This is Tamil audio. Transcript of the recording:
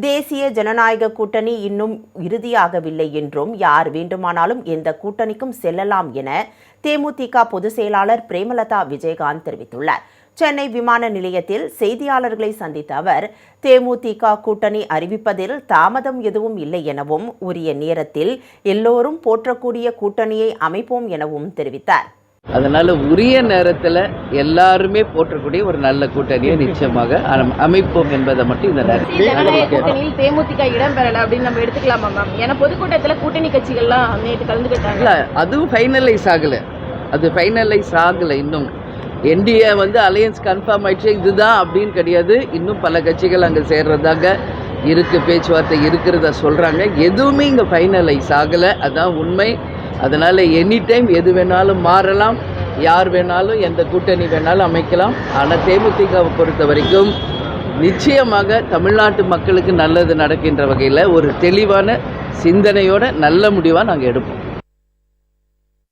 தேசிய ஜனநாயக கூட்டணி இன்னும் இறுதியாகவில்லை என்றும் யார் வேண்டுமானாலும் எந்த கூட்டணிக்கும் செல்லலாம் என தேமுதிக பொதுச் செயலாளர் பிரேமலதா விஜயகாந்த் தெரிவித்துள்ளார். சென்னை விமான நிலையத்தில் செய்தியாளர்களை சந்தித்த அவர் தேமுதிக கூட்டணி அறிவிப்பதில் தாமதம் எதுவும் இல்லை எனவும் உரிய நேரத்தில் எல்லோரும் போற்றக்கூடிய கூட்டணியை அமைப்போம் எனவும் தெரிவித்தார். அதனால உரிய நேரத்தில் எல்லாருமே போற்றக்கூடிய ஒரு நல்ல கூட்டணியை நிச்சயமாக அம்- அமைப்போம் என்பதை மட்டும் இந்த நேரத்தில் தேமுதிக இடம்பெறல அப்படின்னு நம்ம எடுத்துக்கலாமா மேம் ஏன்னா பொதுக்கூட்டத்துல கூட்டணி கட்சிகள்லாம் நேற்று கலந்துக்கிட்டாங்க. இல்ல, அதுவும் ஃபைனலைஸ் ஆகலை. அது ஃபைனலைஸ் ஆகலை இன்னும். என்டிஏ வந்து அலையன்ஸ் கன்ஃபார்ம் ஆயிடுச்சு. இதுதான் அப்படின்னு கிடையாது. இன்னும் பல கட்சிகள் அங்கே சேர்றதாக இருக்கு பேச்சுவார்த்தை இருக்கிறதா சொல்கிறாங்க எதுவுமே இங்கே ஃபைனலைஸ் ஆகலை. அதான் உண்மை. அதனால் எனி டைம் எது வேணாலும் மாறலாம் யார் வேணாலும் எந்த கூட்டணி வேணாலும் அமைக்கலாம். ஆனால் தேமுதிகவை பொறுத்த வரைக்கும் நிச்சயமாக தமிழ்நாட்டு மக்களுக்கு நல்லது நடக்கின்ற வகையில் ஒரு தெளிவான சிந்தனையோட நல்ல முடிவாக நாங்கள் எடுப்போம்.